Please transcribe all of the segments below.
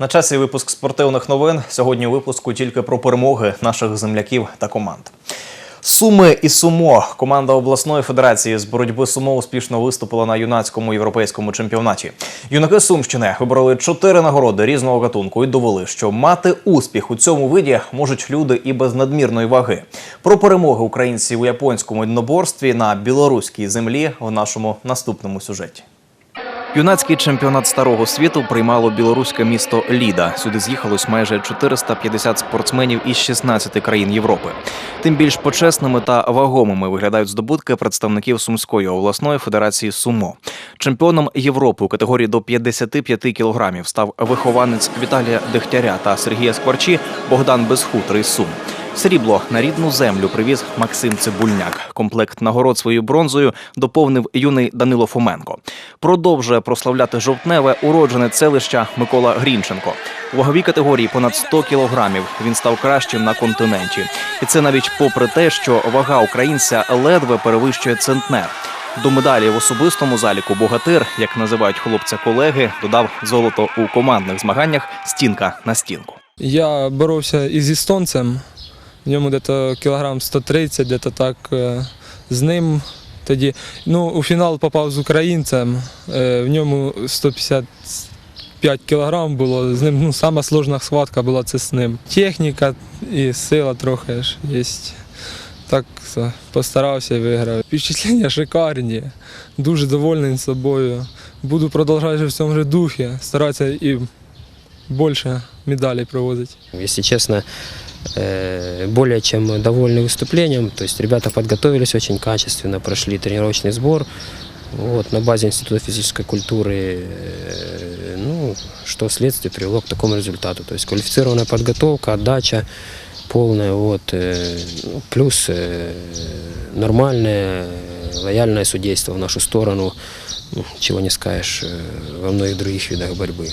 На часі випуск спортивних новин. Сьогодні випуску тільки про перемоги наших земляків та команд. Суми і сумо. Команда обласної федерації з боротьби сумо успішно виступила на юнацькому європейському чемпіонаті. Юнаки Сумщини вибрали чотири нагороди різного гатунку і довели, що мати успіх у цьому виді можуть люди і без надмірної ваги. Про перемоги українців у японському єдиноборстві на білоруській землі в нашому наступному сюжеті. Юнацький чемпіонат старого світу приймало білоруське місто Ліда. Сюди з'їхалось майже 450 спортсменів із 16 країн Європи. Тим більш почесними та вагомими виглядають здобутки представників Сумської обласної федерації сумо. Чемпіоном Європи у категорії до 55 кілограмів став вихованець Віталія Дегтяря та Сергія Скворчі Богдан Безхутр із Сум. Срібло на рідну землю привіз Максим Цибульняк. Комплект нагород своєю бронзою доповнив юний Данило Фоменко. Продовжує прославляти жовтневе уроджене селища Микола Грінченко. У ваговій категорії понад 100 кілограмів він став кращим на континенті. І це навіть попри те, що вага українця ледве перевищує центнер. До медалі в особистому заліку богатир, як називають хлопця колеги, додав золото у командних змаганнях стінка на стінку. Я боровся із естонцем, в ньому десь кілограм 130, десь так е, з ним. Тоді ну, у фінал попав з українцем, е, в ньому 155 кілограм було, з ним ну, сама сложна схватка була це з ним. Техніка і сила трохи ж є. Так постарався і виграв. Впечатлення шикарні, дуже довольний собою. Буду продовжувати в цьому ж духі, старатися і більше медалей привозити. Если честно, э, более чем довольны выступлением. То есть ребята подготовились очень качественно, прошли тренировочный сбор. Вот, на базе Института физической культуры, э, ну, что вследствие привело к такому результату. То есть квалифицированная подготовка, отдача полная, вот, э, ну, плюс э, нормальное, лояльное судейство в нашу сторону, ну, чего не скажешь э, во многих других видах борьбы.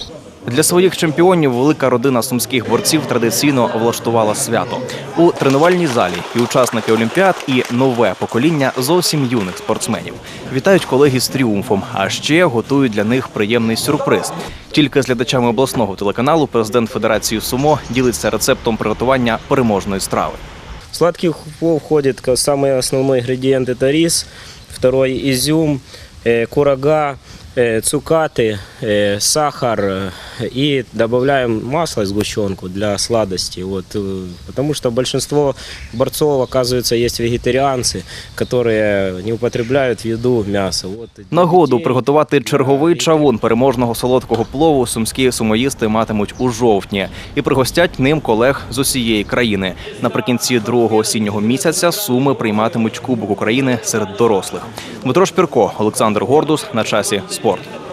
Для своїх чемпіонів велика родина сумських борців традиційно влаштувала свято у тренувальній залі. І учасники олімпіад, і нове покоління зовсім юних спортсменів вітають колеги з тріумфом. А ще готують для них приємний сюрприз. Тільки з глядачами обласного телеканалу президент Федерації Сумо ділиться рецептом приготування переможної страви. В сладкий плов входит ка- самый основной ингредиент это рис, второй изюм, э, курага, э, цукаты, э, сахар э, и добавляем масло и сгущенку для сладости. Вот, э, потому что большинство борцов, оказывается, есть вегетарианцы, которые не употребляют в еду мясо. Вот, для Нагоду детей- приготувати черговий чавун переможного солодкого плову сумські сумоїсти матимуть у жовтні і пригостять ним колег з усієї країни. Наприкінці другого осіннього місяця суми прийматимуть Кубок України серед дорослих. Дмитро Шпірко, Олександр Гордус на часі спорт.